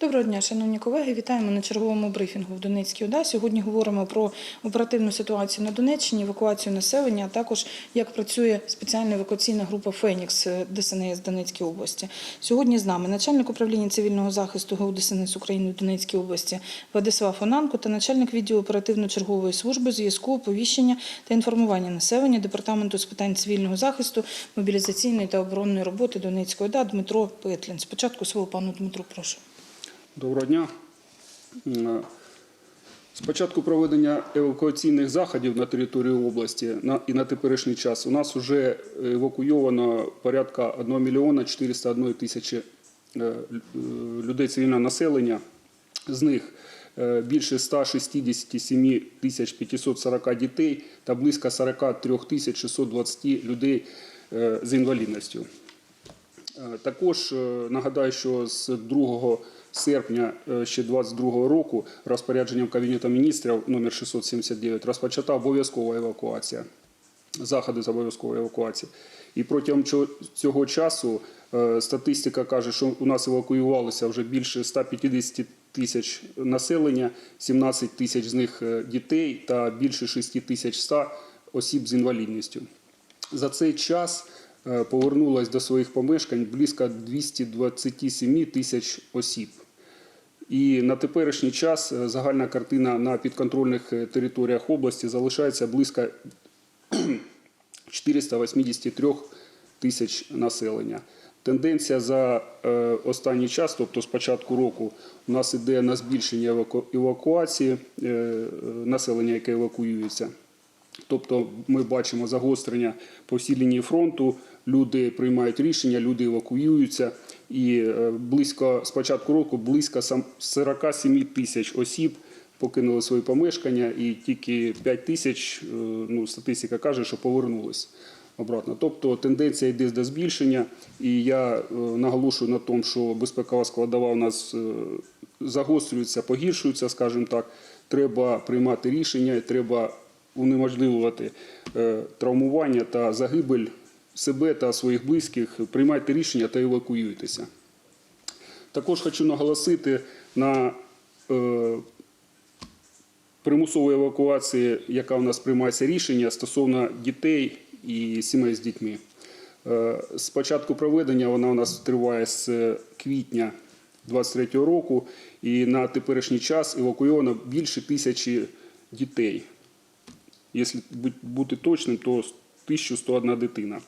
Доброго дня, шановні колеги. Вітаємо на черговому брифінгу в Донецькій ОДА. Сьогодні говоримо про оперативну ситуацію на Донеччині, евакуацію населення, а також як працює спеціальна евакуаційна група Фенікс ДСНС Донецької області. Сьогодні з нами начальник управління цивільного захисту ГУ ДСНС України в Донецькій області Владислав Онанко та начальник відділу оперативно-чергової служби зв'язку, оповіщення та інформування населення департаменту з питань цивільного захисту, мобілізаційної та оборонної роботи Донецької ОДА Дмитро Петлін. Спочатку слово пану Дмитру, прошу. Доброго дня. Е, З початку проведення евакуаційних заходів на території області і на теперішній час у нас вже евакуйовано порядка 1 мільйона 401 тисячі е, лю- людей цивільного населення. З них е, більше 167 тисяч 540 дітей та близько 43 тисяч 620 людей з інвалідністю. Також нагадаю, що з 2 серпня е, ще 2022 року розпорядженням Кабінету міністрів номер 679 розпочата обов'язкова евакуація, заходи з обов'язкової евакуації. І протягом цього часу е, статистика каже, що у нас евакуювалося вже більше 150 тисяч населення, 17 тисяч з них е, дітей та більше 6 тисяч 100 осіб з інвалідністю. За цей час повернулось до своїх помешкань близько 227 тисяч осіб. І на теперішній час е, загальна картина на підконтрольних е, територіях області залишається близько 483 тисяч населення. Тенденція за е, останній час, тобто з початку року, у нас іде на збільшення еваку- евакуації населення, яке евакуюється. Тобто ми бачимо загострення по всій лінії фронту. Люди приймають рішення, люди евакуюються. І е, близько з початку року близько сам- 47 тисяч осіб покинули свої помешкання, і тільки 5 тисяч, е, ну статистика каже, що повернулись обратно. Тобто тенденція йде до збільшення, і я е, наголошую на тому, що безпекова складова у нас загострюється, погіршується, скажімо так. Треба приймати рішення, треба унеможливувати е, травмування та загибель себе та своїх близьких. Приймайте рішення та евакуюйтеся. Також хочу наголосити на е, примусової евакуації, яка у нас приймається рішення стосовно дітей і сімей з дітьми. Е, З початку проведення вона у нас триває з квітня 2023 року, і на теперішній час евакуйовано більше тисячі дітей. Якщо бути точним, то 1101 дитина.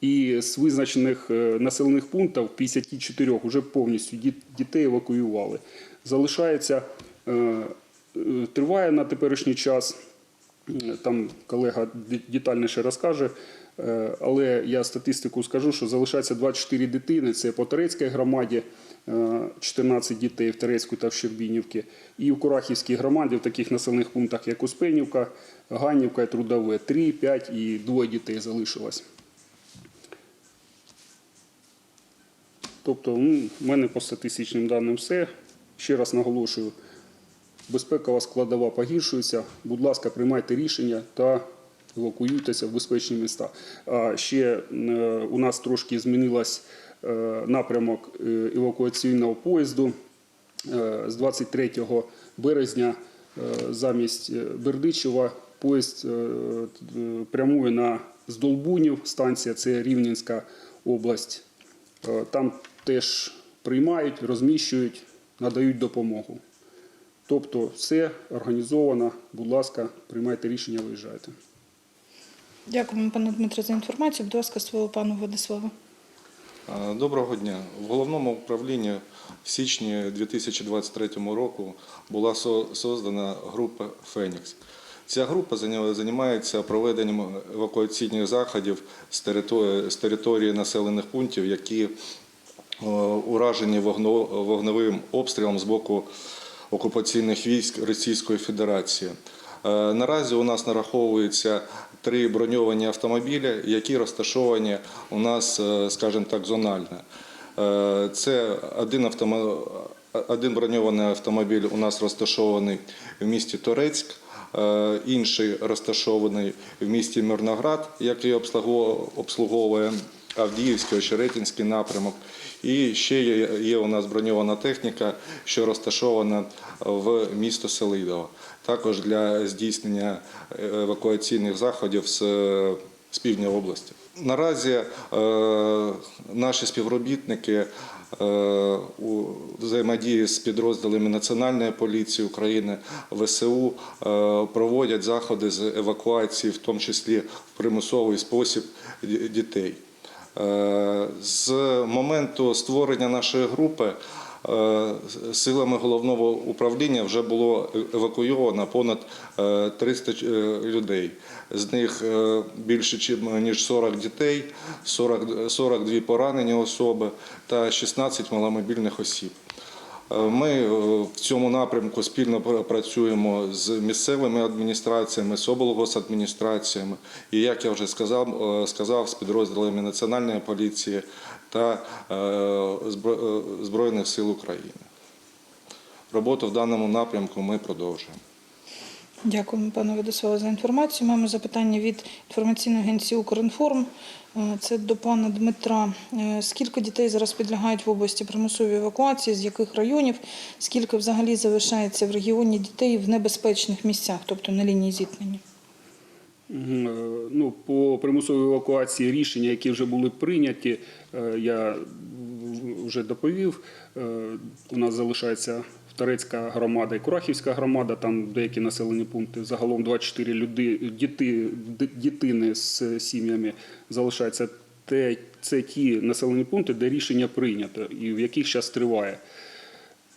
І з визначених е, населених пунктів 54 вже повністю дітей евакуювали. Залишається, е, е, триває на теперішній час. Е, Там колега детальніше розкаже. Е, Але я статистику скажу, що залишається 24 дитини. Це по Терецькій громаді, е, 14 дітей в Терецьку та в Щербінівці. І в Курахівській громаді в таких населених пунктах, як Успенівка, Ганівка і Трудове. 3, 5 і двоє дітей залишилось. Тобто, ну, в мене по статистичним даним все. Ще раз наголошую, безпекова складова погіршується. Будь ласка, приймайте рішення та евакуюйтеся в безпечні міста. А ще е, у нас трошки змінилась е, напрямок е, евакуаційного поїзду. З 23 березня замість Бердичева поїзд прямує на Здолбунів, станція це Рівненська область. Там теж приймають, розміщують, надають допомогу. Тобто все організовано. Будь ласка, приймайте рішення, виїжджайте. Дякуємо, пане Дмитре, за інформацію. Будь ласка, слово пану Владиславу. Доброго дня. В головному управлінні в січні 2023 року була создана група Фенікс. Ця група займається проведенням евакуаційних заходів з території, з території населених пунктів, які уражені вогневим обстрілом з боку окупаційних військ Російської Федерації. Е, Наразі у нас нараховується три броньовані автомобілі, які розташовані у нас, е, скажімо так, зонально. Е, Це один автомобіль, один броньований автомобіль у нас розташований в місті Торецьк, е, інший розташований в місті Мирноград, який обслуговує Авдіївський, Очеретинський напрямок. І ще є, у нас броньована техніка, що розташована в місто Селидово. Також для здійснення евакуаційних заходів з, з півдня області. Наразі е, наші співробітники е, у взаємодії з підрозділами Національної поліції України, ВСУ е, проводять заходи з евакуації, в тому числі в примусовий спосіб дітей. Е, З моменту створення нашої групи е, силами головного управління вже було евакуйовано понад е, 300 е, людей. З них е, більше ніж 40 дітей, 40, 42 поранені особи та 16 маломобільних осіб. Е, Ми е, в цьому напрямку спільно пр- працюємо з місцевими адміністраціями, з облгосадміністраціями і, як я вже сказав, е, сказав з підрозділами Національної поліції та Збройних сил України. Роботу в даному напрямку ми продовжуємо. Дякуємо, пане Владиславе, за інформацію. Маємо запитання від інформаційної агенції Укрінформ. Е, Це до пана Дмитра. Е, Скільки дітей зараз підлягають в області примусовій евакуації, з яких районів? Скільки взагалі залишається в регіоні дітей в небезпечних місцях, тобто на лінії зіткнення? Е, Ну, по примусовій евакуації рішення, які вже були прийняті, я вже доповів. У нас залишається Торецька громада і Курахівська громада, там деякі населені пункти. Загалом 24 люди, діти, дітини з сім'ями залишаються. Те, це ті населені пункти, де рішення прийнято і в яких зараз триває.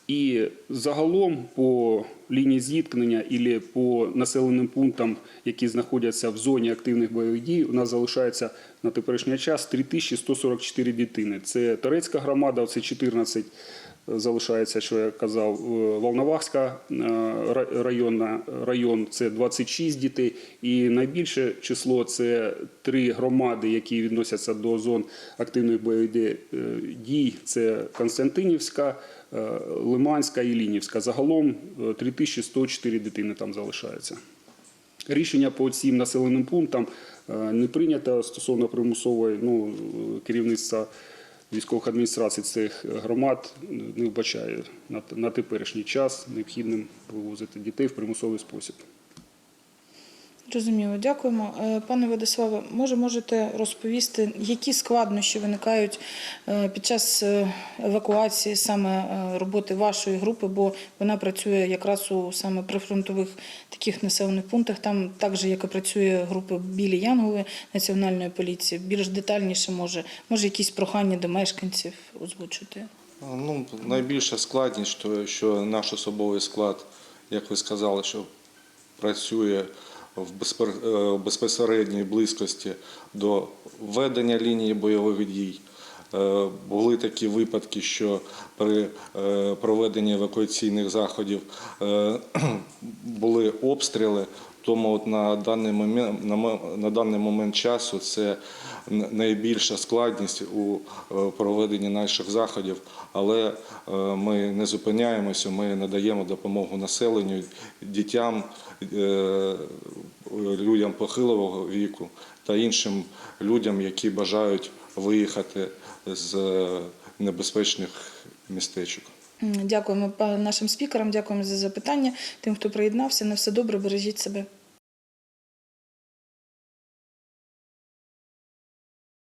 І загалом по лінії зіткнення і по населеним пунктам, які знаходяться в зоні активних бойових дій, у нас залишається на теперішній час 3144 дитини. Це Торецька громада, це 14 залишається, що я казав, е, Волновахська е, районна район це 26 дітей. І найбільше число це три громади, які відносяться до зон активних бойових дій- е. Це Константинівська, Лиманська і Лінівська. Загалом е, 3104 дитини там залишається. Рішення по цим населеним пунктам не прийнято стосовно примусової ну, керівництва військових адміністрацій цих громад не вбачає на, теперішній час необхідним вивозити дітей в примусовий спосіб. Розуміло, дякуємо. Е, Пане Владиславе, може можете розповісти, які складнощі виникають е, під час е, евакуації саме роботи вашої групи, бо вона працює якраз у саме прифронтових таких населених пунктах, там так же, як і працює група Білі Янгови Національної поліції. Більш детальніше може, може якісь прохання до мешканців озвучити. Ну, найбільша складність, що наш особовий склад, як ви сказали, що працює е, в безпосередній близькості до ведення лінії бойових дій. Е, Були такі випадки, що при е, проведенні евакуаційних заходів були обстріли. Тому от на даний момент на даний момент часу це найбільша складність у е, проведенні наших заходів, але е, ми не зупиняємося. Ми надаємо допомогу населенню, дітям, е, людям похилого віку та іншим людям, які бажають виїхати з небезпечних містечок. Дякуємо нашим спікерам, дякуємо за запитання. Тим, хто приєднався. На все добре, бережіть себе.